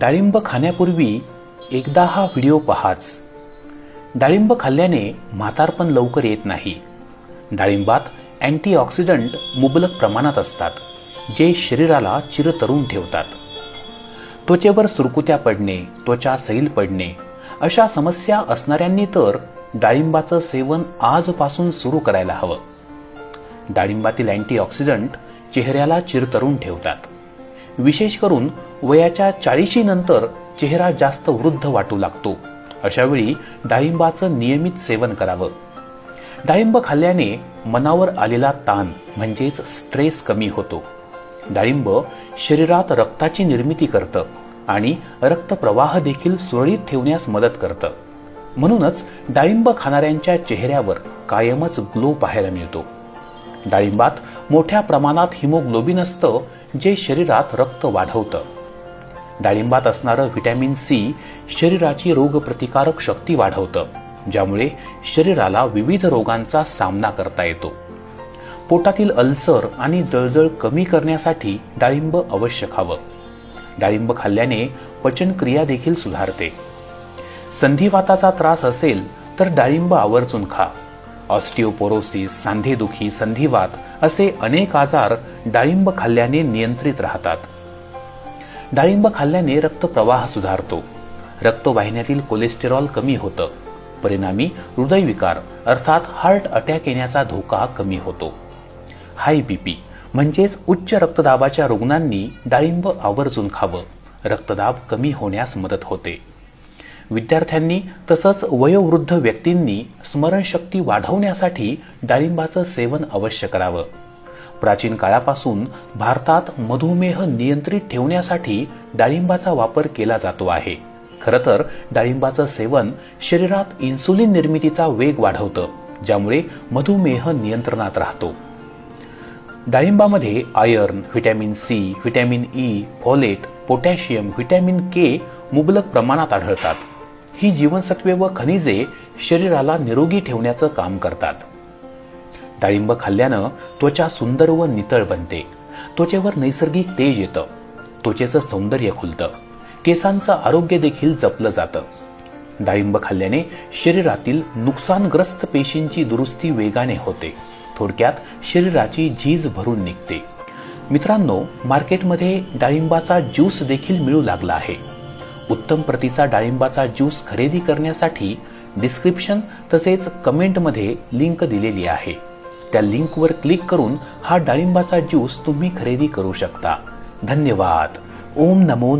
डाळिंब खाण्यापूर्वी एकदा हा व्हिडिओ पहाच. डाळिंब खाल्ल्याने म्हातारपण लवकर येत नाही. डाळिंबात अँटीऑक्सिडंट मुबलक प्रमाणात असतात जे शरीराला चिरतरून ठेवतात. त्वचेवर सुरकुत्या पडणे त्वचा सैल पडणे अशा समस्या असणाऱ्यांनी तर डाळिंबाचं सेवन आजपासून सुरू करायला हवं. डाळिंबातील अँटीऑक्सिडंट चेहऱ्याला चिरतरून ठेवतात. विशेष करून वयाच्या चाळीशी नंतर चेहरा जास्त वृद्ध वाटू लागतो. अशावेळी डाळिंबाचं नियमित सेवन करावं. डाळिंब खाल्ल्याने मनावर आलेला ताण म्हणजेच स्ट्रेस कमी होतो. डाळिंब शरीरात रक्ताची निर्मिती करतं आणि रक्तप्रवाह देखील सुरळीत ठेवण्यास मदत करतं. म्हणूनच डाळिंब खाणाऱ्यांच्या चेहऱ्यावर कायमच ग्लो पाहायला मिळतो. डाळिंबात मोठ्या प्रमाणात हिमोग्लोबिन असतं जे शरीरात रक्त वाढवतं. डाळिंबात असणारं व्हिटॅमिन सी शरीराची रोगप्रतिकारक शक्ती वाढवतं ज्यामुळे शरीराला विविध रोगांचा सामना करता येतो. पोटातील अल्सर आणि जळजळ कमी करण्यासाठी डाळिंब अवश्य खावं. डाळिंब खाल्ल्याने पचनक्रिया देखील सुधारते. संधिवाताचा त्रास असेल तर डाळिंब आवर्जून खा. ऑस्टिओपोरोसिस सांधेदुखी संधिवात असे अनेक आजार डाळिंब खाल्ल्याने नियंत्रित राहतात. डाळिंब खाल्ल्याने रक्तप्रवाह सुधारतो. रक्तवाहिन्यातील कोलेस्टेरॉल कमी होतं. परिणामी हृदयविकार अर्थात हार्ट अटॅक येण्याचा धोका कमी होतो. हाय बीपी म्हणजेच उच्च रक्तदाबाच्या रुग्णांनी डाळिंब आवर्जून खावं. रक्तदाब कमी होण्यास मदत होते. विद्यार्थ्यांनी तसंच वयोवृद्ध व्यक्तींनी स्मरणशक्ती वाढवण्यासाठी डाळिंबाचं सेवन अवश्य करावं. प्राचीन काळापासून भारतात मधुमेह नियंत्रित ठेवण्यासाठी डाळिंबाचा वापर केला जातो आहे. खरं तर डाळिंबाचं सेवन शरीरात इन्सुलिन निर्मितीचा वेग वाढवतं ज्यामुळे मधुमेह नियंत्रणात राहतो. डाळिंबामध्ये iron vitamin C vitamin E folate potassium vitamin K मुबलक प्रमाणात आढळतात. ही जीवनसत्वे व खनिजे शरीराला निरोगी ठेवण्याचं काम करतात. डाळिंब खाल्ल्यानं त्वचा सुंदर व नितळ बनते. त्वचेवर नैसर्गिक तेज येतं. त्वचेचं सौंदर्य खुलतं. केसांचं आरोग्य देखील जपलं जातं. डाळिंब खाल्ल्याने शरीरातील नुकसानग्रस्त पेशींची दुरुस्ती वेगाने होते. थोडक्यात शरीराची झीज भरून निघते. मित्रांनो मार्केटमध्ये डाळिंबाचा ज्यूस देखील मिळू लागला आहे. उत्तम प्रतीचा डाळिंबाचा ज्यूस खरेदी करण्यासाठी डिस्क्रिप्शन तसेच कमेंटमध्ये लिंक दिलेली आहे. त्या लिंकवर क्लिक करून हा डाळिंबाचा ज्यूस तुम्ही खरेदी करू शकता. धन्यवाद. ओम नमो